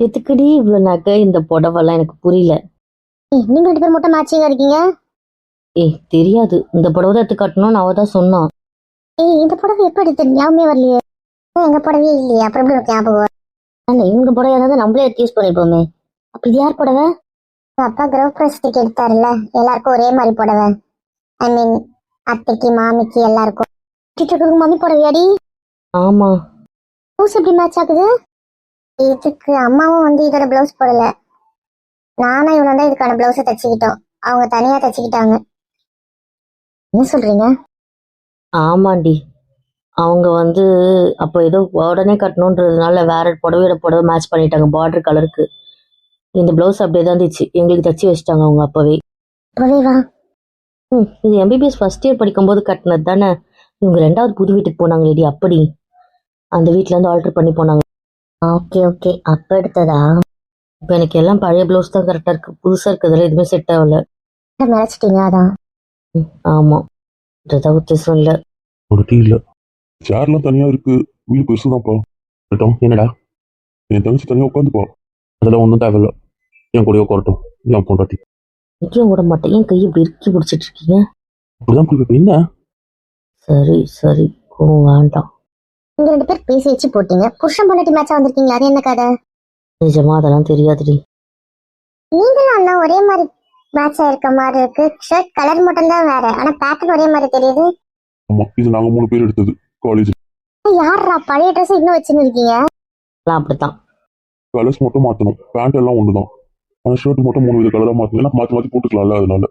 எதுக்குடி இவ்வளவு நகை இந்த புடவெல்லாம் எனக்கு புரியல. ஏய், நீங்க ரெண்டு பேரும் மட்டும் மேட்சிங்கா இருக்கீங்க? ஏய் தெரியாது. இந்த புடவை தான் எடுத்து கட்டணும்னு அவ தான் சொன்னான் ஏய் இந்த புடவை எப்ப எடுத்து ஞாபகமே வரலையே. எங்க புடவையே இல்லையே. அப்புறம் எப்படி உனக்கு ஞாபகம் வரும்? ஆனா இவங்க புடவை ஏதாவது நம்மளே எடுத்து யூஸ் பண்ணிருப்போமே. அப்ப இது யார் புடவை? உங்க அப்பா கிரவ பிரசத்துக்கு எடுத்தாருல்ல. எல்லாருக்கும் ஒரே மாதிரி புடவை. ஐ மீன் அத்தைக்கு மாமிக்கு எல்லாருக்கும். கிட்ட மம்மி புடவையாடி? ஆமா. ப்ளவுஸ் எப்படி மேட்ச் ஆகுது? இதுக்கு அம்மாவும் வந்து இதோட ப்ளவுஸ் போடல. நானும் இவனும் தான் இதுக்கான ப்ளவுஸை தச்சுக்கிட்டோம். அவங்க தனியா தச்சுக்கிட்டாங்க. என்ன சொல்றீங்க? ஆமாண்டி. அவங்க வந்து அப்போ ஏதோ உடனே கட்டணுன்றதுனால வேற புடவையோட புடவை மேட்ச் பண்ணிட்டாங்க பார்டர் கலருக்கு இந்த பிளவுஸ் அப்படியே தான் இருந்துச்சு. எங்களுக்கு தச்சு வச்சிட்டாங்க அவங்க அப்பவே. புடவைவா ம் இது எம்பிபிஎஸ் ஃபர்ஸ்ட் இயர் படிக்கும்போது கட்டினது தானே? இவங்க ரெண்டாவது புது வீட்டுக்கு போனாங்க லேடி அப்படி. அந்த வீட்ல இருந்து ஆல்டர் பண்ணி போனாங்க. ஓகே ஓகே அப்ப எடுத்ததா? இப்போ எனக்கு எல்லாம் பழைய பிளவுஸ் தான் கரெக்டாக இருக்கு. புதுசாக இருக்கிறதுல எதுவுமே செட் ஆகல. மிளச்சிட்டீங்க அதான். ம், ஆமா. இதுதான் உத்தேசம் இல்லை ஒரு டீ இல்லை. சேர்லாம் தனியாக இருக்கு. வீடு பெருசு தான்ப்பா இருக்கட்டும் என்னடா? என் தங்கச்சி தனியாக உட்காந்துப்பா. அதெல்லாம் ஒன்றும் தேவையில்ல. என் கூடயே உட்காரட்டும். என் பொண்டாட்டி. எங்கேயும் விட மாட்டேன். ஏன் கையை இப்படி இறுக்கி பிடிச்சிட்டு இருக்கீங்க? அப்படிதான் குடிப்பேன் என்ன? சரி சரி. கோவம் வேண்டாம். நீங்க ரெண்டு பேர் பேசி வச்சு போட்டீங்க. புருஷன் பொண்டாட்டி மேட்சா வந்திருக்கீங்களா? அது என்ன கதை? நிஜமா அதெல்லாம் தெரியாதுடி. நீங்களும் அண்ணா ஒரே மாதிரி மேட்சா இருக்க மாதிரி இருக்கு. ஷர்ட் கலர் மட்டும் தான் வேற. ஆனா பேட்டர்ன் ஒரே மாதிரி தெரியுது. ஆமாம் இது நாங்கள் மூணு பேர் எடுத்தது. காலேஜ் யாரா பழைய ட்ரெஸ் இன்னும் வச்சுன்னு இருக்கீங்க? எல்லாம் அப்படித்தான். கலர்ஸ் மட்டும் மாற்றணும் பேண்ட் எல்லாம் ஒன்று தான் ஆனால் ஷர்ட் மட்டும் மூணு வித கலராக மாற்றணும் மாற்றி மாற்றி போட்டுக்கலாம்ல அதனால.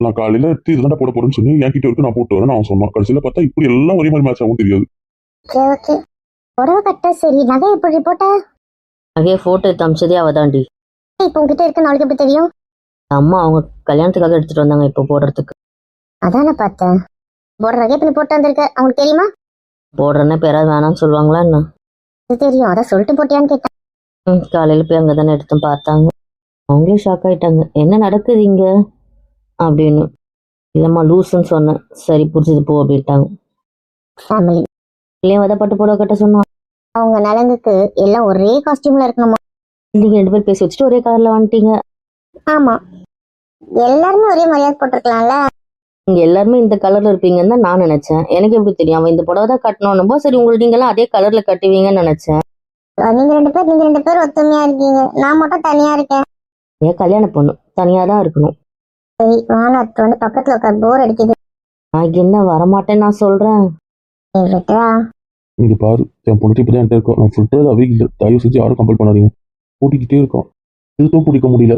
நான் காலையில் எடுத்து இதுதான் போட போறேன்னு சொல்லி என் கிட்ட இருக்கு நான் போட்டு வரேன் அவன் சொன்னான். கடைசியில் பார்த்தா இப்படி எல்லாம் ஒரே மாதிரி மேட்ச் ஆகும் தெரியாது. Okay okay. புடவை கட்ட சரி. நகை எப்படி போட்ட? நகைய போட்டோ எடுத்து அமிச்சதே அவதாண்டி. இப்போ உங்ககிட்ட இருக்கு நாளைக்கு எப்படி தெரியும்? அம்மா அவங்க கல்யாணத்துக்காக எடுத்துட்டு வந்தாங்க இப்போ போடுறதுக்கு. அதானே பார்த்தேன். போடுற நகை பண்ணி போட்டு வந்திருக்க. அவங்களுக்கு தெரியுமா? போடுறேன்னா இப்போ யாராவது வேணாம்னு சொல்லுவாங்களா என்ன? தெரியும். அதான் சொல்லிட்டு போட்டியான்னு கேட்டேன். ம் காலையில் போய் அங்கே தானே எடுத்து பார்த்தாங்க. அவங்களே ஷாக் ஆயிட்டாங்க. என்ன நடக்குது இங்க? அப்படின்னு. இல்லைம்மா லூசுன்னு சொன்னேன். சரி புரிஞ்சுது போ அப்படின்ட்டாங்க. ஃபேமிலி இல்லையா வதப்பட்டு புடவை கட்ட சொன்னான். அவங்க நலங்குக்கு எல்லாம் ஒரே காஸ்டியூம்ல இருக்கணுமா? நீங்கள் ரெண்டு பேர் பேசி வச்சுட்டு ஒரே கலரில் வந்துட்டீங்க. ஆமா. எல்லாருமே ஒரே மரியாதை போட்டிருக்கலாம்ல? நீங்க எல்லாருமே இந்த கலர்ல இருப்பீங்கன்னு தான் நான் நினைச்சேன். எனக்கு எப்படி தெரியும்? அவன் இந்த புடவை தான் கட்டணும் சரி உங்களுக்கு நீங்களாம் அதே கலர்ல கட்டுவீங்கன்னு நினைச்சேன். நீங்க ரெண்டு பேர் நீங்க ரெண்டு பேர் ஒத்துமையா இருக்கீங்க. நான் மட்டும் தனியா இருக்கேன். ஏன் கல்யாண பொண்ணு தனியா தான் இருக்கணும். சரி வானத்து வந்து பக்கத்துல உட்கார். போர் அடிக்குது. நான் என்ன வரமாட்டேன்னு நான் சொல்றேன். இங்க பாரு என் பொண்ணு இப்போ தான் இருக்கோம் நான் ஃபில்டர் அவே இல்லை தயவு செஞ்சு யாரும் கம்பல் பண்ணாதீங்க. கூட்டிக்கிட்டே இருக்கோம் திருத்தம் பிடிக்க முடியல.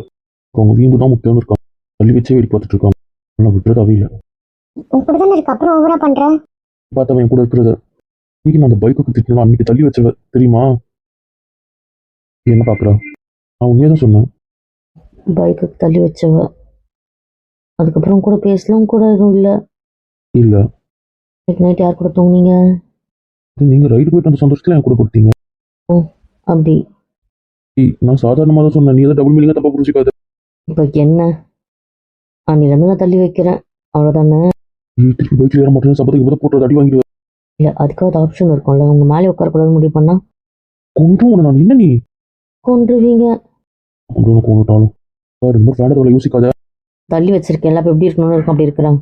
அவங்க வீம்பு தான் முக்கியம்னு இருக்காங்க தள்ளி வச்சே வெடி பார்த்துட்டு இருக்காங்க நான் விட்டுறது அவே இல்லை இருக்கு? அப்புறம் ஓவரா பண்ற? பார்த்தவன் என் கூட இருக்கிறத. இன்னைக்கு நான் அந்த பைக்குக்கு திட்டணும் அன்னைக்கு தள்ளி வச்சவ தெரியுமா? என்ன பார்க்குறா நான் உண்மையாக தான் சொன்னேன். பைக்குக்கு தள்ளி வச்சவ. அதுக்கப்புறம் கூட பேசலாம் கூட எதுவும் இல்லை. இல்லை. நைட் நைட் யார் கூட தூங்குனீங்க? நீங்கள் ரைடு போயிட்டு அந்த சந்தோஷத்தில் என் கூட கொடுத்தீங்க? அப்படி. ஏய், நான் சாதாரணமாக தான் சொன்னேன். நீ எதாவது டபுள் மீனிங்காக தப்பா புரிஞ்சுக்காத. இப்போ என்ன? அன்னிலேருந்து நான் தள்ளி வைக்கிறேன். அவ்வளோதானே நீ திருப்பி பைக்கில் ஏற மாட்டேன் சபத்துக்கு போட்டு அடி வாங்கிடுவேன் இல்லை அதுக்காவது ஆப்ஷன் இருக்கும்ல. உங்க மேலே உட்காரக்கூடாது முடிவு பண்ணா? கொன்றும் உன்னை நான். என்ன நீ? கொண்டுருவீங்க கொண்டு கொண்டுட்டாலும் பாரு இந்த மாதிரி வேண்டதை யோசிக்காத. தள்ளி வச்சிருக்கேன் எல்லாம் இப்போ எப்படி இருக்கணும்னு இருக்கும் அப்படி இருக்கிறேன்.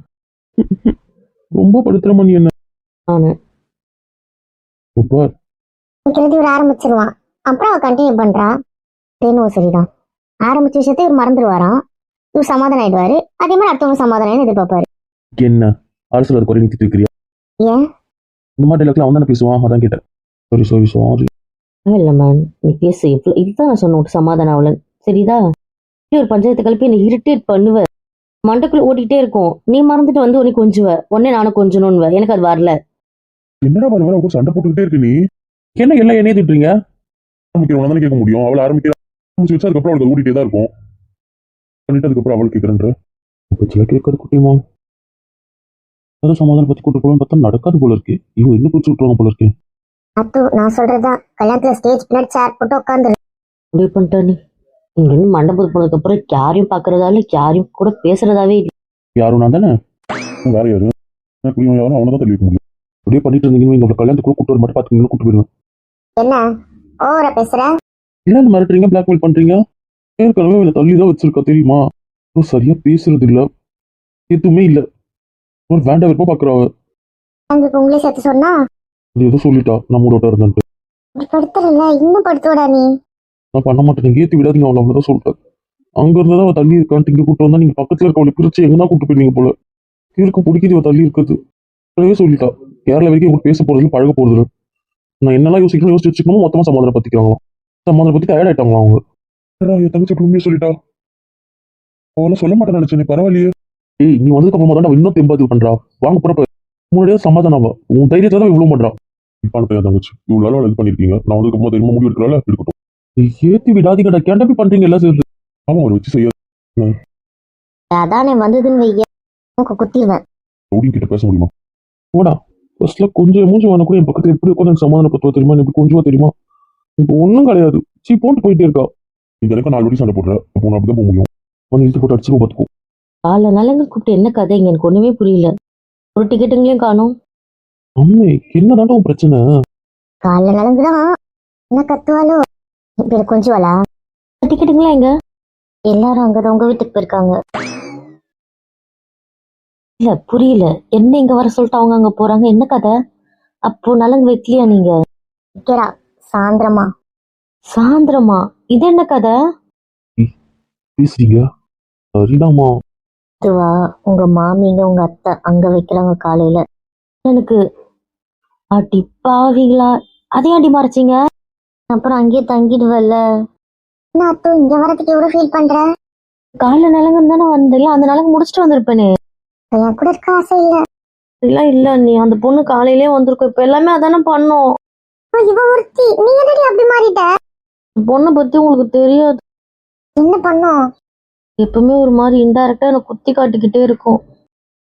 ரொம்ப படுத்துறமா நீ என்ன? நானு பார் கிழத்தி இவர் ஆரம்பிச்சிருவான். அப்புறம் அவ கண்டினியூ பண்றா. தேனும் சரிதான் ஆரம்பிச்ச விஷயத்தை இவர் மறந்துடுவாராம். இவர் சமாதானம் ஆயிடுவாரு. அதே மாதிரி அடுத்தவங்க சமாதானம் எதிர்பார்ப்பாரு. என்ன? அரசியல் அது குறை நிறுத்திட்டு இருக்கிறியா? ஏன்? இந்த மாதிரி அவன் தானே பேசுவான்? அதான் கேட்டேன். சாரி சாரி சாரி இல்லை மேம் நீ பேசு. இவ்வளோ இதுதான் நான் சொன்ன உனக்கு சமாதானம் ஆகலன்னு சரிதா? இப்படி ஒரு பஞ்சாயத்து கலப்பி என்னை இரிட்டேட் பண்ணுவ. மண்டைக்குள்ள ஓடிக்கிட்டே இருக்கும். நீ மறந்துட்டு வந்து உனக்கு கொஞ்சுவ. உடனே நானும் கொஞ்சணும்னுவ. எனக்கு அது வரல. என்னடா உங்க சண்டை போட்டுக்கிட்டே இருக்கு நீ. என்ன எல்லாம் என்னைய திட்டுறீங்க? ஆரம்பிக்கிறவங்க தானே கேட்க முடியும். அவளை ஆரம்பிக்கிற ஆரம்பிச்சு வச்சு அதுக்கப்புறம் அவளுக்கு ஓடிட்டே தான் இருக்கும். பண்ணிட்டு அதுக்கப்புறம் அவளுக்கு கேட்கறன்ற. பச்சில கேட்கறது குட்டியுமா அதான் சமாதானம் பத்தி கூட்டு போகலான்னு பார்த்தா நடக்காது போல இருக்கு. இவங்க இன்னும் பிடிச்சி விட்டுருவாங்க போல இருக்கு? அத்து நான் சொல்றதுதான். கல்யாணத்துல ஸ்டேஜ் பின்னாடி சேர் போட்டு உட்காந்துரு முடிவு பண்ணிட்டா நீ. இங்கிருந்து மண்டபத்துக்கு போனதுக்கு அப்புறம் யாரையும் பாக்குறதால யாரையும் கூட பேசுறதாவே இல்லை. யாரும் நான் தானே வேற யாரும் அவனை தான் தள்ளி வைக்க முடியும். அப்படியே பண்ணிட்டு இருந்தீங்கன்னு உங்களை கல்யாணத்துக்குள்ள கூட்டு வர மட்டும் பார்த்துக்கீங்கன்னு கூட்டு போயிருவேன் என்ன? ஓவரா பேசுற? என்ன மிரட்டுறீங்க பிளாக்மெயில் பண்றீங்க? ஏற்கனவே இவனை தள்ளி தான் வச்சிருக்கா தெரியுமா? சரியா பேசுறது இல்ல. எதுவுமே இல்ல. ஒரு வேண்டாம் விருப்பம் பாக்குறா எனக்கு உங்களே சேர்த்து சொன்னா? அது ஏதோ சொல்லிட்டா நம்ம கூட இருந்தான்ட்டு. படுத்துறல இன்னும் படுத்துவடா நீ நான் பண்ண மாட்டேன். நீங்க ஏத்தி விடாதீங்க அவளை அவ்வளவுதான் சொல்லிட்டேன் அங்க இருந்தா அவ தள்ளி இருக்கான்ட்டு இங்க கூட்டு வந்தா நீங்க பக்கத்துல இருக்கவளை பிரிச்சு எங்கன்னா கூட்டு போயிருவீங்க போல. இருக்க பிடிக்குது இவ தள்ளி இருக்குது ஏற்கனவே சொல்லிட்டா கேரளா வரைக்கும் உங்களுக்கு பேச இல்ல, பழக இல்ல. நான் என்னெல்லாம் யோசிக்கணும் யோசிச்சு வச்சுக்கணும் மொத்தமா சமாதானம் பத்திக்கிறாங்க சமாதானம் பத்தி டயர்ட் ஆயிட்டாங்களா அவங்க. என் தங்கச்சி உண்மையை சொல்லிட்டா? அவெல்லாம் சொல்ல மாட்டேன் நினைச்சேன் பரவாயில்லையே. ஏய் நீ வந்ததுக்கு அப்புறமா தான் இன்னும் தெம்பாது பண்றா. வாங்க போறப்ப. முன்னாடியே சமாதானம் அவ உன் தைரியத்தை தான் இவ்வளவு பண்றா. இப்ப தங்கச்சி. இவ்வளவு நாள் இது பண்ணிருக்கீங்க. நான் வந்ததுக்கு அப்புறமா தெரியுமா முடிவு எடுக்கல இருக்கட்டும் ஏத்தி விடாதீங்கடா. கேண்டபி பண்றீங்க எல்லாம் சேர்ந்து ஆமா ஒரு வச்சு செய்ய அதானே வந்ததுன்னு வைய மூக்க குத்திடுவேன். ரவுடி கிட்ட பேச முடியுமா? போடா. ஃபர்ஸ்ட்ல கொஞ்சம் மூஞ்சி வேணா கூட என் பக்கத்துல எப்படி உட்காந்து எனக்கு சமாதான பத்துவா தெரியுமா? எனக்கு கொஞ்சமா தெரியுமா? இப்போ ஒண்ணும் கிடையாது. சீ போட்டு போயிட்டே இருக்கா. இந்த எனக்கு நாலு வாட்டி சண்டை போடுற அப்போ நான் அப்படிதான் போக முடியும். அவன் இழுத்து போட்டு அடிச்சு பார்த்துக்கோ காலைல நலங்கு கூப்பிட்டு என்ன கதைங்க எனக்கு ஒண்ணுமே புரியல. ஒரு டிக்கெட்டுங்களையும் காணும். அம்மே என்னதாண்டா உன் பிரச்சனை? காலைல நடந்துதான் என்ன கத்துவாலோ பேர் கொஞ்சுவாளா? டிக்கெட்டுங்களா எங்க எல்லாரும் அங்கதான் உங்க வீட்டுக்கு போயிருக்காங்க. இல்ல புரியல. என்ன இங்க வர சொல்லிட்டு அவங்க அங்க போறாங்க? என்ன கதை? அப்போ நலங்கு வைக்கலையா நீங்க? நிக்கிறா சாயந்திரமா. சாயந்தரமா? இது என்ன கதை? பேசுறீங்க? சரிதாம்மா. அதுவா உங்க மாமிங்க உங்க அத்தை அங்க வைக்கிறாங்க காலையில. எனக்கு அடி பாவிங்களா? அதே அடி மறைச்சிங்க? அப்புறம் அங்கேயே தங்கிடுவல்ல. என்ன அத்தோ இங்க வரதுக்கு எவ்வளவு ஃபீல் பண்ற? காலைல நலங்குன்னு தானே வந்தீங்களா அந்த நலங்கு முடிச்சுட்டு வந்திருப்பேனே. என் கூட இருக்க ஆசை இல்ல. இல்ல இல்ல நீ அந்த பொண்ணு காலையிலேயே வந்திருக்கும். இப்ப எல்லாமே அதானே பண்ணோம். இவ ஒருத்தி நீ எதடி அப்படி மாறிட்ட? பொண்ணை பத்தி உங்களுக்கு தெரியாது. என்ன பண்ணோம் எப்பவுமே ஒரு மாதிரி இன்டைரக்டா எனக்கு குத்தி காட்டிக்கிட்டே இருக்கும்.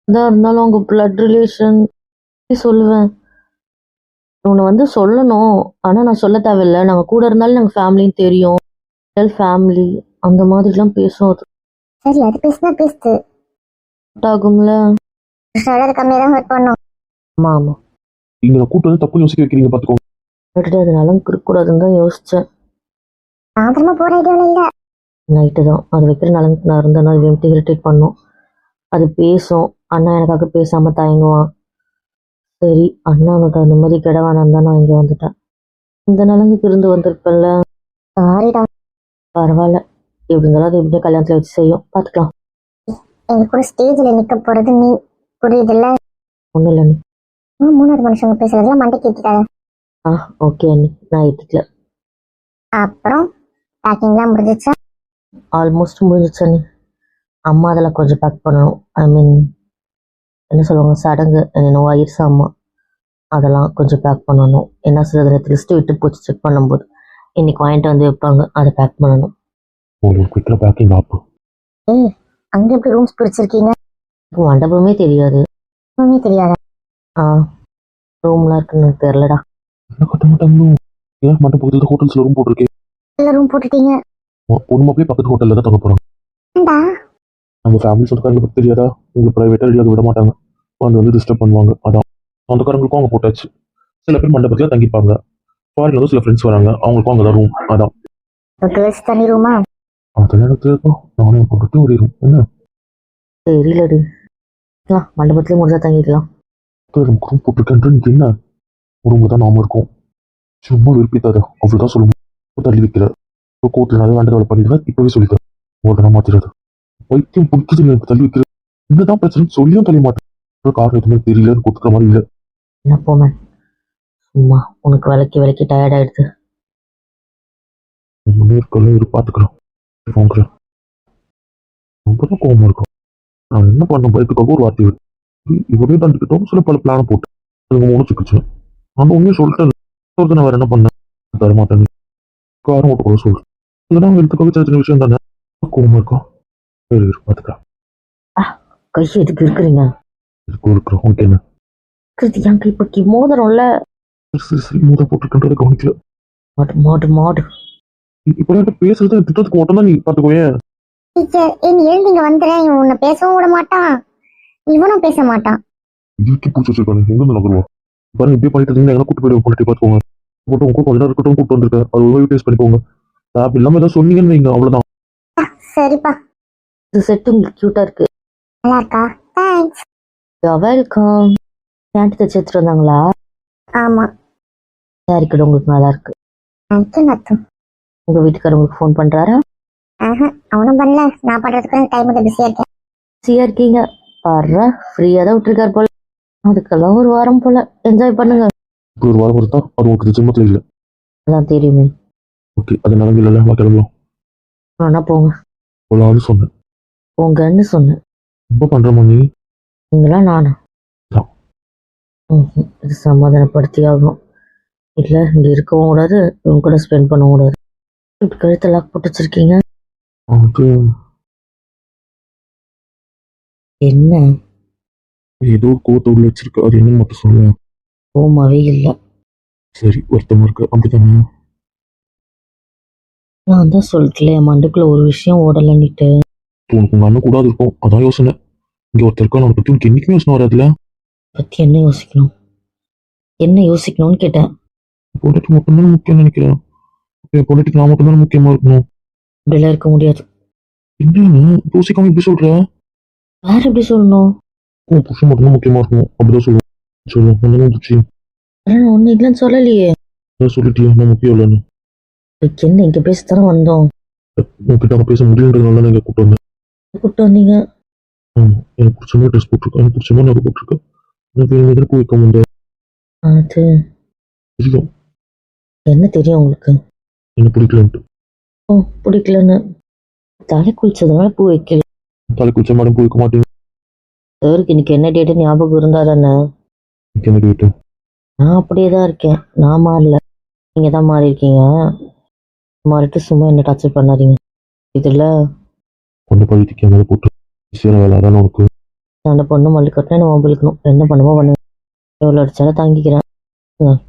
எதா இருந்தாலும் அவங்க பிளட் ரிலேஷன் சொல்லுவேன். உன்னை வந்து சொல்லணும். ஆனா நான் சொல்ல தேவையில்ல. நாங்க கூட இருந்தாலும் நாங்க ஃபேமிலின்னு தெரியும். ஃபேமிலி அந்த மாதிரிலாம் பேசும் அது சரி அது பேசினா பேசுது ஆகும்ல? சொல்றது கம்மியா தான் ஹர்ட் பண்ணும். ஆமா ஆமா. நீங்க நான் கூட்டு வந்து தப்பு யோசிக்க வைக்கிறீங்க பாத்துக்கோங்க கேட்டுட்டு அது நலம் இருக்கக்கூடாதுன்னு தான் ஐடியாவில் இல்ல. நைட்டு தான். அது வைக்கிற நலங்கு நான் இருந்தேன்னா அது இரிட்டேட் பண்ணும். அது பேசும். அண்ணா எனக்காக பேசாம தயங்குவான். சரி அண்ணா உனக்கு அந்த மாதிரி கிட வேணாம் தான் நான் இங்கே வந்துட்டேன். இந்த நலங்குக்கு இருந்து வந்திருப்பேன்ல. சாரிடா பரவாயில்ல. எப்படி இருந்தாலும் அது எப்படியும் கல்யாணத்துல வச்சு செய்யும். பார்த்துக்கலாம் எங்க கூட ஸ்டேஜ்ல நிக்க போறது நீ புரியுதுல்ல? ஒன்றும் இல்லை நீ மூணாவது மனுஷங்க பேசுறதுல மண்டைக்கு ஏத்திக்காத ஆ ஓகே அண்ணி. நான் ஏற்றிக்கல அப்புறம் பேக்கிங்லாம் முடிஞ்சிச்சா? ஆல்மோஸ்ட் முடிஞ்சிச்சு அண்ணி. அம்மா அதெல்லாம் கொஞ்சம் பேக் பண்ணணும். ஐ மீன் என்ன சொல்லுவாங்க சடங்கு என்ன வயிறு சாமா அதெல்லாம் கொஞ்சம் பேக் பண்ணணும். என்ன சொல்றது நேற்று லிஸ்ட்டு விட்டு போச்சு செக் பண்ணும்போது. இன்னைக்கு வாங்கிட்டு வந்து வைப்பாங்க அதை பேக் பண்ணணும். உங்களுக்கு பேக்கிங் ஆப்பு அங்க எப்படி ரூம்ஸ் பிடிச்சிருக்கீங்க இப்போ மண்டபமே தெரியாது. ஒண்ணுமே தெரியாத? ஆ ரூம்லாம் இருக்குன்னு எனக்கு தெரிலடா என்ன கட்ட மாட்டாங்களோ ஏன் மட்டும் பக்கத்துல ஹோட்டல்ஸ்ல ரூம் போட்டிருக்கேன் இல்ல ரூம் போட்டுட்டீங்க. பொண்ணு மாப்பிளே பக்கத்து ஹோட்டல்ல தான் தங்க போறாங்க. ஏண்டா? நம்ம ஃபேமிலி சொந்தக்காரங்க பத்தி தெரியாதா? உங்களுக்கு ப்ரைவேட்டா ரெடியாக விட மாட்டாங்க. வந்து வந்து டிஸ்டர்ப் பண்ணுவாங்க. அதான். சொந்தக்காரங்களுக்கும் அவங்க போட்டாச்சு. சில பேர் மண்டபத்துல தங்கிப்பாங்க. ஃபாரின்ல இருந்து சில ஃப்ரெண்ட்ஸ் வராங்க. அவங்களுக்கும் அங்கதான் ரூம் அதான். கேர்ள்ஸ் தனி ரூமா நேரத்துல தான் நானும் போட்டுட்டு ஒரே ரூம் என்ன? தெரியலடி. மண்டபத்துலேயே முடிஞ்சா தங்கிக்கலாம். ரூம் போட்டிருக்கேன்ற நீங்க என்ன? ரூம் தான் நாம இருக்கோம். சும்மா விருப்பித்தாத அவ்வளவுதான் சொல்லுவோம். தள்ளி வைக்கிற கோர்ட்ல நிறைய வேண்டதை பண்ணிடுவேன் இப்பவே சொல்லித்தேன் உங்கள்ட்ட நான் வைத்தியம் பிடிக்குது எனக்கு தள்ளி வைக்கிற என்னதான் பிரச்சனை சொல்லியும் தள்ளி மாட்டேன். காரணம் எதுவுமே தெரியல எனக்கு ஒத்துக்கிற மாதிரி இல்லை. என்ன போமேன் சும்மா உனக்கு விளக்கி விளக்கி டயர்ட் ஆயிடுது. இருக்கலாம் இரு பார்த்துக்கலாம். வாங்குறேன் ரொம்ப தான் கோவமா இருக்கும். நான் என்ன பண்ண பயத்துக்காக ஒரு வார்த்தை விட்டு இவரே தண்டிக்கிட்டோம் சில பல பிளான போட்டு. அதுங்க முடிச்சுக்கிச்சு நான் உண்மையை சொல்லிட்டேன். ஒருத்தர் நான் வேற என்ன பண்ணேன் தர மாட்டேன் காரம் ஓட்ட கூட சொல்றேன். இதெல்லாம் எடுத்துக்காக சின்ன சின்ன விஷயம் தானே. கோவமா இருக்கும். சரி இரு பார்த்துக்கலாம் கை எதுக்கு இருக்கிறீங்க? இதுக்கு இருக்கிறோம் ஓகே என்ன கிருத்தி என் கைப்பக்கி மோதிரம்ல. சரி சரி சரி மூத போட்டுருக்கேன்றதை கவனிக்கல. மாடு மாடு மாடு. இப்போ என்கிட்ட பேசுறது? திட்டத்துக்கு மட்டும் தான் நீ பார்த்துக்கோயேன் டீச்சர் ஏன் நீ எழுந்து இங்க வந்துடுறேன் இவன் உன்னை பேசவும் விட மாட்டான். இவனும் பேச மாட்டான். இதுக்கே பூச்சி வச்சிருக்கானு எங்க இருந்து நகருவா? பாருங்க இப்படியே பண்ணிட்டு இருந்தீங்கன்னா எங்களை கூட்டு போய் பொண்ணு பார்த்துக்கோங்க போட்டு உங்க கூட கொஞ்ச நேரம் இருக்கட்டும் கூட்டு வந்திருக்கேன். அது ஒரு டேஸ்ட் பண்ணிக்கோங்க. ஆப் இல்லாம ஏதாவது சொன்னீங்கன்னு வைங்க அவ்வளவுதான். சரிப்பா. இது செட் உங்களுக்கு க்யூட்டா இருக்கு. நல்லா இருக்கா தேங்க்ஸ் வெல்கம் பேண்ட் தைச்சு எடுத்துட்டு வந்தாங்களா? ஆமா. சாரி கூட உங்களுக்கு நல்லா இருக்கு நத்து. நத்து உங்க வீட்டுக்காரர் உங்களுக்கு ஃபோன் பண்றாரா? ஆஹா அவனும் பண்ணல. நான் பண்றதுக்கு டைம் வந்து பிஸியா இருக்கேன். பிஸியா இருக்கீங்க. பாரு ஃப்ரீயா தான் விட்டுருக்காரு போல. அதுக்கெல்லாம் ஒரு வாரம் போல. என்ஜாய் பண்ணுங்க. ஒரு வாரம் வருதா அது உங்களுக்கு ஜென்மத்தில் இல்லை அதான் தெரியுமே. ஓகே அது நடந்து இல்லை வா கிளம்பலாம். ஆனா போங்க. ஆள் சொன்னேன். போங்கன்னு சொன்னேன். ரொம்ப பண்றமா நீ நீங்களா நானா. இது சமாதானப்படுத்தி ஆகணும் இல்ல இங்க இருக்கவும் கூடாது இவங்க கூட ஸ்பெண்ட் பண்ணவும் கூடாது. இப்படி கழுத்தை லாக் போட்டு வச்சிருக்கீங்க? என்ன? ஏதோ ஒரு கோவத்தை உள்ள வச்சிருக்கு அது என்னன்னு மட்டும் சொல்லுவேன் கோமாவே இல்ல. சரி வருத்தமா இருக்கு. அப்படித்தானே? நான் தான் சொல்லிட்டல என் மண்டுக்குள்ள ஒரு விஷயம் ஓடலன்னுட்டு. உனக்கு உங்க அண்ணன் கூடாது இருக்கும். அதான் யோசனை. இங்க ஒருத்தர் இருக்கா அவனை பத்தி உனக்கு என்னைக்குமே யோசனை வராதுல பத்தி என்ன யோசிக்கணும்? என்ன யோசிக்கணும்னு கேட்டேன். பொண்டாட்டி மட்டும்தான் முக்கியம் நினைக்கிறேன். என் பொண்டாட்டிக்கு நான் மட்டும்தான் முக்கியமா இருக்கணும்? இப்படிலாம் இருக்க முடியாது. என்னன்னு யோசிக்காம இப்படி சொல்ற? வேற எப்படி சொல்லணும்? உன் புருஷன் மட்டும்தான் முக்கியமா இருக்கணும். அப்படிதான் சொல்லுவேன். சொல்லு ஒன்னும் புச்சி ஆனா நான் ஒண்ணு இல்லைன்னு சொல்லலையே. சொல்லிட்டியா? நான் முக்கியம் இல்லைன்னு. என்ன இங்க பேசத்தானே வந்தோம்? உன்கிட்ட அங்க பேச முடியுன்றதுனால தான் இங்க கூப்பிட்டு வந்தேன். கூப்பிட்டு வந்தீங்க? எனக்கு பிடிச்ச மாதிரி ட்ரெஸ் போட்டிருக்கேன் எனக்கு பிடிச்ச மாதிரி நகை போட்டிருக்கேன் எனக்கு எதற்கு வைக்க முடியாது அது தெரியும் என்ன தெரியும் உங்களுக்கு? என்ன பிடிக்கலன்ட்டு. ஓ பிடிக்கலன்னு. தலை குளிச்சதுனால பூ வைக்கல. தலை குளிச்ச மேடம் போய் வைக்க மாட்டேங்க. சாருக்கு இன்னைக்கு என்ன டேட்டு ஞாபகம் இருந்தா தானே? என்ன கேட்டு நான் அப்படியே தான் இருக்கேன். நான் மாறல. நீங்க தான் மாறி இருக்கீங்க மாறிட்டு சும்மா என்ன டார்ச்சர் பண்ணாதீங்க. இதுல கொண்டு பழுத்திக்க மேலே போட்டு விஷயம் வேலை அதான் உனக்கு. அந்த பொண்ணு மல்லி கட்டினா நம்ம வம்பிழுக்கணும் என்ன பண்ணுமோ பண்ணு. எவ்வளோ அடிச்சாலும் தாங்கிக்கிறேன். ம்.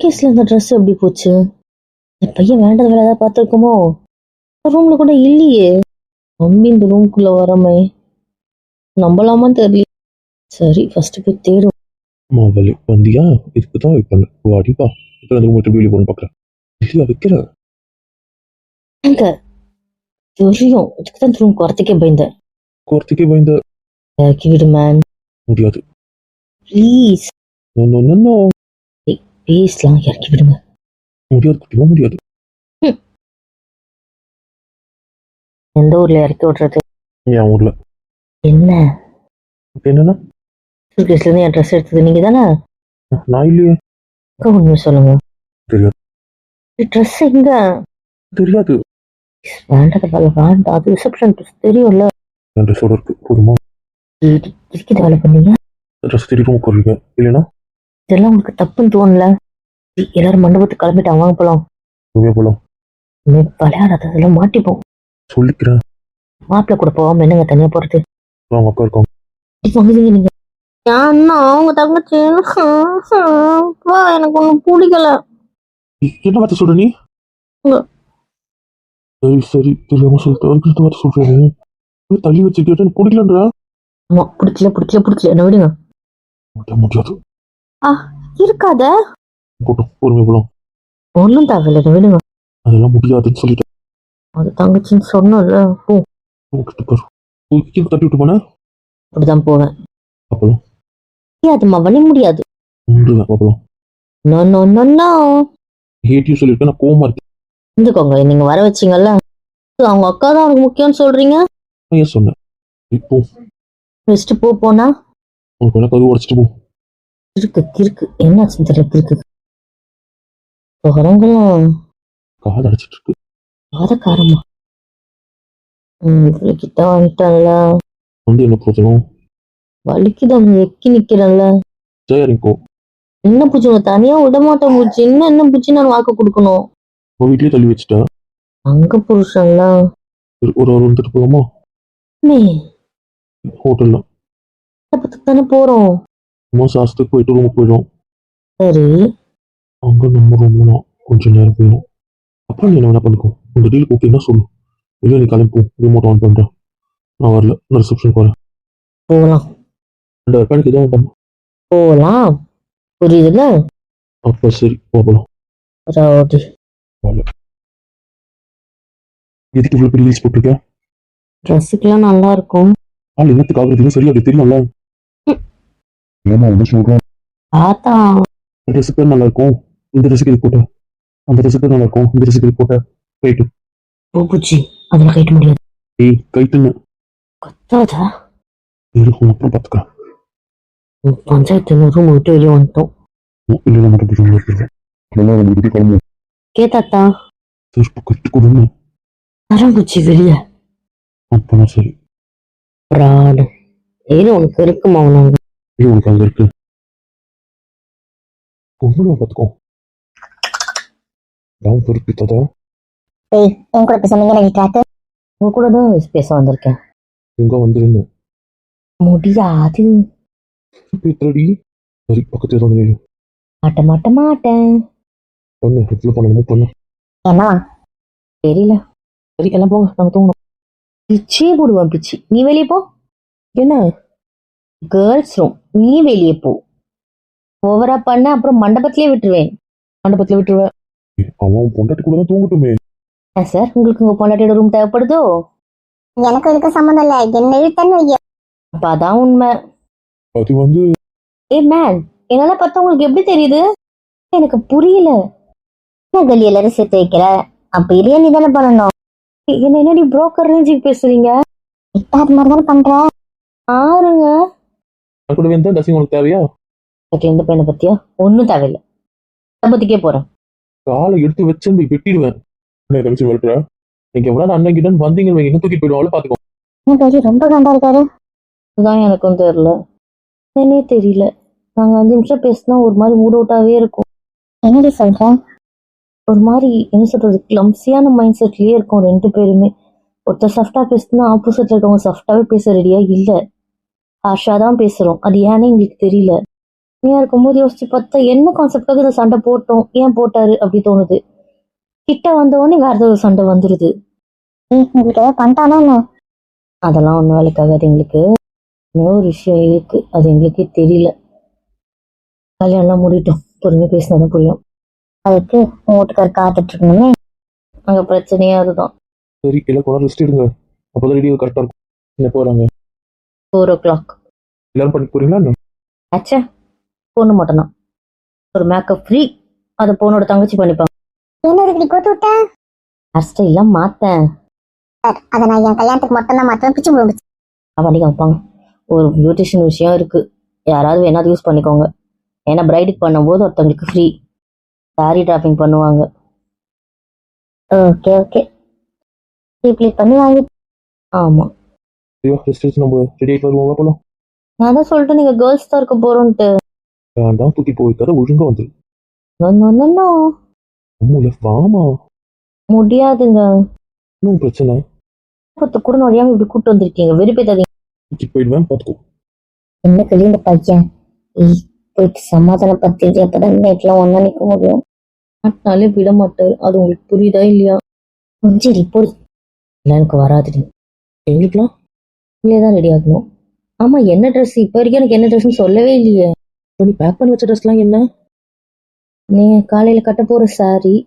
கேஸ்ல இந்த ட்ரெஸ் எப்படி போச்சு? என் பையன் வேண்டது வேலை ஏதாவது பார்த்துருக்கோமோ? ரூம்ல கூட இல்லையே. நம்பி இந்த ரூம்குள்ள வரமே நம்பலாமான்னு தெரியல. சரி ஃபர்ஸ்ட் போய் தேடும் மாவலி வந்தியா? இதுக்கு தான் வைப்பேன் வாடிப்பா இப்போ அந்த ரூம் வெளியே போகணும் பார்க்குறேன் இல்லையா வைக்கிற தெரியும். இதுக்கு தான் ரூம் குறத்துக்கே பயந்தேன். கோர்த்துக்கே பயந்த விடு மேன் முடியாது. ப்ளீஸ். ப்ளீஸ்லாம் இறக்கி விடுங்க. முடியாது குட்டிமா முடியாது. எந்த ஊர்ல இறக்கி விடுறது? என் ஊர்ல. என்ன? என்னன்னா? சூட்கேஸ்ல இருந்து என் ட்ரெஸ் எடுத்தது நீங்க தானே நான் இல்லையே. உண்மை சொல்லுங்க? தெரியாது. ட்ரெஸ் எங்க? தெரியாது. வேண்டாத வேலை வேண்டாம் அது ரிசப்ஷன் ட்ரெஸ் தெரியும்ல. என் ட்ரெஸ்ஸோட இருக்கு போதுமா இந்த வேலை பண்ணீங்க? ட்ரெஸ் தேடி ரூம் உட்காருவீங்க இல்லைன்னா? இதெல்லாம் உங்களுக்கு தப்புன்னு தோணல எல்லாரும் மண்டபத்துக்கு கிளம்பிட்டாங்க வாங்க போலாம். போகலாம் இனிமே விளையாடாததெல்லாம் மாட்டிப்போம். சொல்லிக்கிறேன். மாப்பிள்ள கூட போகாம என்னங்க தனியா போறது? அவங்க அக்கா இருக்காங்க வாங்குவீங்க நீங்க. அண்ணா அவங்க தங்கச்சி வா எனக்கு ஒன்றும் பிடிக்கல. என்ன வார்த்தை சொல்ற நீ. சரி சரி தெரியாம சொல்லிட்டு அதுக்கு வார்த்தை சொல்றேன். நீ தள்ளி வச்சுக்கிட்டு எனக்கு பிடிக்கலன்றா? ஆமா பிடிக்கல பிடிக்கல பிடிக்கல. என்ன விடுங்க. முடியாது, முடியாது இருக்காத. போட்டோம் பொறுமை போலாம். ஒன்றும் தேவையில்லை என்ன விடுங்க. அதெல்லாம் முடியாதுன்னு சொல்லிட்டேன். அது தங்கச்சின்னு சொன்னோம்ல போ. உங்ககிட்ட பாரு. தட்டி விட்டு போனேன் அப்படிதான் போவேன். அப்பலாம் முடியாதும்மா வழி முடியாது. சொல்லியிருக்கேன் நான் கோவமா இருக்கேன். இருந்துக்கோங்க நீங்க வர வச்சீங்கல்ல. அவங்க அக்கா தான் உனக்கு முக்கியம்னு சொல்றீங்க? ஏன் சொன்னேன்? இப்போ போ. போனா? உனக்கு கதவு உடச்சிட்டு போ. இருக்கு இருக்கு. என்னாச்சுன்னு தெரியல இருக்கு வரவங்களும் காது அடைச்சிட்டு இருக்கு. காரமா ம் இவ்வளவு கிட்ட வந்துட்டேன்ல. வந்து என்ன பிரச்சனம் வலிக்குதான் எக்கி நிக்கிறேன்ல ஜெயரிங்கோ என்ன பூச்சி உன்னை தனியா விட மாட்டேன் பூச்சி. என்ன என்ன பூச்சி நான் வாக்கு கொடுக்கணும்? உன் வீட்லயே தள்ளி வச்சுட்டேன். அங்க புருஷன்லாம் சரி, ஒரு ஒரு வந்துட்டு போகாமா மே. ஹோட்டல்ல. பத்துக்கு தானே போறோம். சும்மா சாஸ்துக்கு போயிட்டு ரூமுக்கு போயிடும் சரி. அங்க நம்ம ரூம்ல நான் கொஞ்ச நேரம் போயிடும் அப்புறம் நீ என்ன வேணா பண்ணிக்கோ. உங்க டீல் ஓகேன்னா சொல்லு. இல்லை நீ கிளம்பி. போ ரிமோட் ஆன் பண்றேன் நான் வரல. நான் ரிசப்ஷன் போறேன் போகலாம் ரெண்டாயிரம் ரூபாய்க்கு தான் வேண்டாம் போலாம். புரியுதுல்ல? அப்ப சரி போகலாம். ரவுடி எதுக்கு இவ்வளவு பெரிய ரீல்ஸ் போட்டிருக்க? ட்ரெஸ்ஸுக்கெல்லாம் நல்லா இருக்கும். ஆள் என்னத்துக்கு ஆகுறதுன்னு சரியா அது தெரியும்ல. ஏமா ஒன்று சொல்றேன் பார்த்தா ட்ரெஸ் பேர் நல்லா இருக்கும். இந்த ட்ரெஸ்ஸுக்கு இது போட்ட அந்த ட்ரெஸ் பேர் நல்லா இருக்கும். இந்த ட்ரெஸ்ஸுக்கு இது போட்ட ரைட்டு பூச்சி அதில் கட்ட முடியாது. ஏய் கைட்டுன்னு கொத்தாதா? இருக்கும் அப்புறம் பார்த்துக்கலாம். பஞ்சாயத்து ரூம் விட்டு வெளியே வந்துட்டோம் இல்லை மட்டும் போய் சொல்லுவேன் அதெல்லாம் நம்ம இதுக்கு கிளம்புவோம் கேத்தாத்தா செருப்பு கட்டு கொடுங்க தரம்பூச்சி வெளியே அப்பனா சரி பிராடு ஏன்னு உனக்கு இருக்குமா உனக்கு ஏய் உனக்கு அங்க இருக்கு பொம்பளை பார்த்துக்கோ நான் பொறுப்பு ததா ஏய் என் கூட இப்ப சொன்னீங்க ட்ராக்கு உங்க கூட தான் பேச வந்திருக்கேன் எங்க வந்துருன்னு முடியாது பேத்தடி சரி பக்கத்துல தான் நில்லு. மாட்ட மாட்ட மாட்டேன். பண்ணு எவ்வளவு பண்ணணுமோ பண்ணு. என்னவா தெரியல. சரி எல்லாம் போங்க நாங்க தூங்கணும். பிச்சே போடுவான் பிச்சி. நீ வெளியே போ. என்ன? கேர்ள்ஸ் ரூம் நீ வெளியே போ. ஓவரா பண்ண அப்புறம் மண்டபத்திலே விட்டுருவேன். மண்டபத்துல விட்டுருவேன் அவன் பொண்டாட்டி கூட தான் தூங்கட்டுமே. ஏன் சார் உங்களுக்கு உங்க பொண்டாட்டியோட ரூம் தேவைப்படுதோ? எனக்கு இதுக்கு சம்மந்தம் இல்ல. என்ன இழுத்தன்னு வைய அப்ப அதான் உண்மை. அது வந்து ஏ மேன் என்னால பார்த்தா உங்களுக்கு எப்படி தெரியுது? எனக்கு புரியல. என்ன கல்லி எல்லாரும் சேர்த்து வைக்கிற? அப்ப இல்லையா நீ தானே பண்ணணும். என்ன என்னடி புரோக்கர் ரேஞ்சுக்கு பேசுறீங்க? அது மாதிரி தானே பண்ற? ஆறுங்க. நான் கூட வேணும் டசிங் உனக்கு தேவையா? எனக்கு இந்த பையனை பத்தியா? ஒன்றும் தேவையில்லை. பத்திக்கே போறேன். காலை எடுத்து வச்சு போய் வெட்டிடுவேன். என்ன மிரட்டுற நீங்க எவ்வளவு அண்ணன் வந்தீங்க வைங்க, இன்னும் தூக்கி போயிடுவாள் பாத்துக்கோ கல்லி ரொம்ப கண்டா இருக்காரு? அதுதான் எனக்கும் தெரியல. என்னன்னே தெரியல. நாங்க அஞ்சு நிமிஷம் பேசினா ஒரு மாதிரி மூட் இருக்கும். என்னடி சொல்ற? ஒரு மாதிரி என்ன சொல்றது கிளம்சியான மைண்ட் செட்லயே இருக்கும் ரெண்டு பேருமே. ஒருத்தர் சாஃப்டா பேசினா ஆப்போசிட்ல இருக்கவங்க சாஃப்டாவே பேச ரெடியா இல்ல. ஹார்ஷா தான் பேசுறோம். அது ஏன்னு எங்களுக்கு தெரியல. நீயா இருக்கும்போது யோசிச்சு பார்த்தா என்ன கான்செப்டாக இந்த சண்டை போட்டோம்? ஏன் போட்டாரு? அப்படி தோணுது. கிட்ட வந்த உடனே வேற ஏதாவது சண்டை என்ன? அதெல்லாம் ஒன்றும் வேலைக்காகாது எங்களுக்கு. இன்னும் ஒரு விஷயம் இருக்கு. அது எங்களுக்கே தெரியல. கல்யாணம்லாம் முடிட்டோம். பொறுமையாக பேசினாதான் புரியும். அதுக்கு வீட்டுக்கார் காத்துட்டு இருக்கணுமே அங்கே பிரச்சனையே அதுதான் சரி எல்லாம் கொஞ்சம் ரெஸ்ட் எடுங்க. அப்பதான் ரெடி கரெக்டா இருக்கும். என்ன போறாங்க? ஃபோர் ஓ கிளாக் எல்லாரும் பண்ணி போறீங்களா என்ன? ஆச்சே பொண்ணு மட்டும்தான் ஒரு மேக்கப் ஃப்ரீ அதை பொண்ணோட தங்கச்சி பண்ணிப்பாங்க. என்ன இப்படி கோத்து விட்ட? ஹேர் ஸ்டைலாம் மாற்றேன் சார் அதை நான் என் கல்யாணத்துக்கு மட்டும் தான் மாத்தேன் பிச்சு போடுச்சு பண்ணி காமிப்பாங்க ஒரு பியூட்டிஷியன் விஷயம் இருக்கு. யாராவது வேணா அதை யூஸ் பண்ணிக்கோங்க. ஏன்னா பிரைடுக்கு பண்ணும்போது ஒருத்தவங்களுக்கு ஃப்ரீ சாரி டிராப்பிங் பண்ணுவாங்க. ஓகே ஓகே இப்படி பண்ணி வாங்கி ஐயோ ஆமாம் ரெஸ்ட் எடுத்து நம்ம ரெடி ஆகிட்டு வருவோம் போலாம் நான் தான் சொல்லிட்டு நீங்கள் கேர்ள்ஸ் தான் இருக்க போகிறோன்ட்டு வேண்டாம் தூக்கி போய்க்காத ஒழுங்கா வந்துரு நோ அம்முல வாமா? முடியாதுங்க. இன்னும் பிரச்சனை? கூட நுழையாம இப்படி கூட்டு வந்திருக்கீங்க. வெறுப்பேத்தாதீங்க. தூக்கி போயிடுவேன் பாத்துக்கோ என்ன கல்லி இந்த பையன் ஏய் போயிட்டு சமாதானப்படுத்திட்டு அப்பதான் நைட்லாம் ஒன்னா நிக்க முடியும் நாட்டினாலே விட மாட்டாரு அது உங்களுக்கு புரியுதா இல்லையா கொஞ்சம் போய் இல்லை எனக்கு வராதுடி எங்களுக்குலாம் இல்லையே தான் ரெடி ஆகணும் ஆமா என்ன ட்ரெஸ் இப்போ வரைக்கும் எனக்கு என்ன ட்ரெஸ்னு சொல்லவே இல்லையே நீ பேக் பண்ணி வச்ச ட்ரெஸ்லாம் என்ன நீங்க காலையில கட்ட போற saree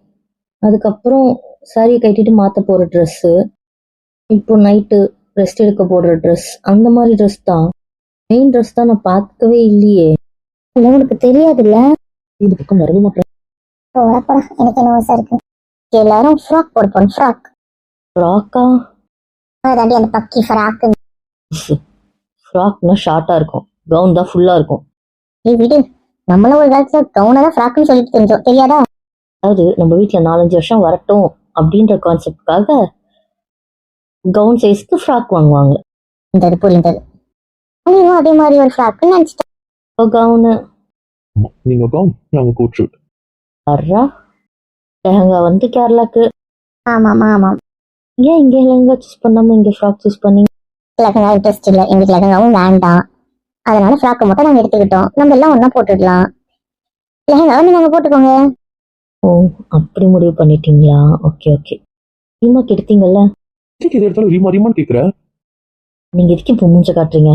அதுக்கப்புறம் சாரியை கட்டிட்டு மாத்த போற ட்ரெஸ்ஸு இப்போ நைட்டு ரெஸ்ட் எடுக்க போடுற ட்ரெஸ் அந்த மாதிரி ட்ரெஸ் தான். மெயின் ட்ரெஸ் தான் நான் பார்க்கவே இல்லையே. இல்ல உனக்கு தெரியாதுல்ல? இந்த பக்கம் வரவே மாட்டேன். போடா போடா எனக்கு என்ன வசம் இருக்கு? எல்லாரும் ஃப்ராக் போடுப்போம் ஃப்ராக் ஃப்ராக்கா அதாண்டி அந்த பக்கி ஃப்ராக் ஃப்ராக்னா ஷார்ட்டா இருக்கும். கவுன் தான் ஃபுல்லா இருக்கும். நீ விடு. நம்மளும் ஒரு காலத்துல கவுனை தான் ஃப்ராக்னு சொல்லிட்டு தெரிஞ்சோம் தெரியாதா? அதாவது நம்ம வீட்டில் நாலஞ்சு வருஷம் வரட்டும் அப்படின்ற கான்செப்டுக்காக கவுன் சைஸ்க்கு ஃப்ராக் வாங்குவாங்க. இந்த புரிந்தது நீயும் அதே மாதிரி ஒரு ஃப்ராக்னு நினைச்சிட்டேன். இப்போ கவுனு ஆமா நீங்க கவுன் நாங்க கோட் ஷூட் வர்றா லெஹங்கா வந்து கேரளாக்கு. ஆமா ஆமா ஆமா ஏன் இங்கே லெஹங்கா சூஸ் பண்ணாம இங்கே ஃப்ராக் சூஸ் பண்ணி லெஹங்கா இன்ட்ரெஸ்ட் இல்லை. எங்களுக்கு லெஹங்காவும் வேண்டாம். அதனால ஃப்ராக்கை மட்டும் நாங்க எடுத்துக்கிட்டோம். நம்ம எல்லாம் ஒண்ணா போட்டுடலாம். லெஹங்காவை நீங்க அங்க போட்டுக்கோங்க. ஓ அப்படி முடிவு பண்ணிட்டீங்களா? Okay okay. ரீமாக்கு எடுத்தீங்கல்ல? எது எடுத்தாலும் ரீமா ரீமான்னு கேட்குற நீங்க எதுக்கு இப்போ மூஞ்ச காட்டுறீங்க?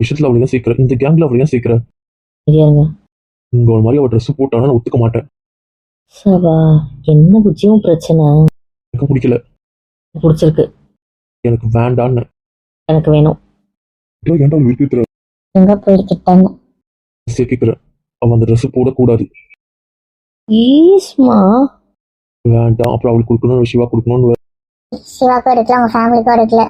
விஷயத்துல அவளையும் சீக்கிரம் இந்த கேங்ல அவளையும் சீக்கிரம் சரியாங்க இங்க ஒரு மாதிரி அவள் ட்ரெஸ் போட்டாலும் நான் ஒத்துக்க மாட்டேன். சபா என்ன புஜ்ஜியும் பிரச்சனை? எனக்கு பிடிக்கல. பிடிச்சிருக்கு. எனக்கு வேண்டான்னு. எனக்கு வேணும். இதோ ஏன்டா அவள் விருப்பி எங்க போயிருக்கிட்டாங்க? கேட்கிறேன் அவள் அந்த ட்ரெஸ் போடக்கூடாது. ஈஸ்மா வேண்டாம். அப்புறம் அவளுக்கு கொடுக்கணும் சிவா கொடுக்கணும்னு சிவாக்கும் எடுக்கல அவங்க ஃபேமிலிக்கும் எடுக்கல.